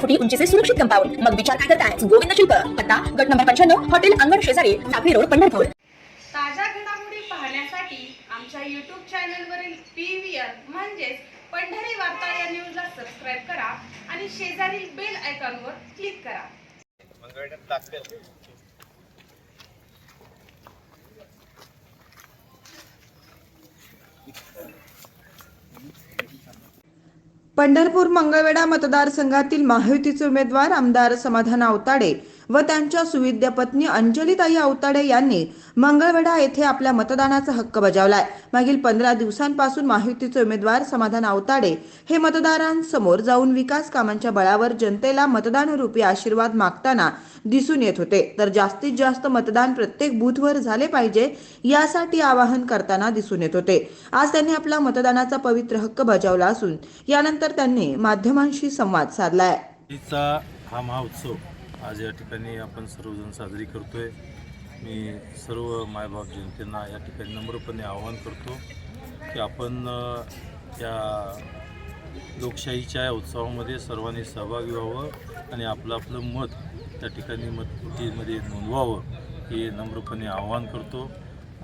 फुटी उंचीचे सुरक्षित कंपाऊंड मग विचार काय करताय? गोविंद शिल्प पत्ता गट नंबर पंच्याण्णव हॉटेल अंगण शेजारी टाकळी रोड पंढरपूर. ताज्या घडामोडी पाहण्यासाठी आमच्या यूट्यूब चॅनलवरील पी व्ही आर म्हणजेच पंढरी वार्ता या न्यूजला सबस्क्राईब करा आणि शेजारील बेल आयकॉनवर क्लिक करा. पंढरपूर मंगळवेढा मतदारसंघातील महायुतीचे उमेदवार आमदार समाधान आवताडे व त्यांच्या सुविद्य पत्नी अंजलीताई आवताडे यांनी मंगळवेढा येथे आपल्या मतदानाचा हक्क बजावलाय. मागील पंधरा दिवसांपासून माहितीचे उमेदवार समाधान अवताडे हे मतदारांसमोर जाऊन विकास कामांच्या बळावर जनतेला मतदानरूपी आशीर्वाद मागताना दिसून येत होते. तर जास्तीत जास्त मतदान प्रत्येक बूथवर झाले पाहिजे यासाठी आवाहन करताना दिसून येत होते. आज त्यांनी आपला मतदानाचा पवित्र हक्क बजावला असून यानंतर त्यांनी माध्यमांशी संवाद साधलाय. हा महोत्सव आज या ठिकाणी आपण सर्वजण साजरी करतोय. मी सर्व मायबाप जनतेना या ठिकाणी नम्रपणे आवाहन करतो की आपण या लोकशाहीच्या या उत्सवामध्ये सर्वांनी सहभागी व्हावं आणि आपलं आपलं मत त्या ठिकाणी मतपेटीमध्ये नोंदवावं हे नम्रपणे आवाहन करतो.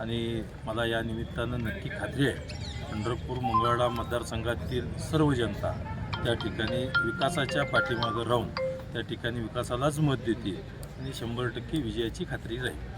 आणि मला या निमित्तानं नक्की खात्री आहे पंढरपूर मंगळवाडा मतदारसंघातील सर्व जनता त्या ठिकाणी विकासाच्या पाठीमागं राहून त्या ठिकाणी विकासालाच मत देतील आणि शंभर टक्के विजयाची खात्री राहील.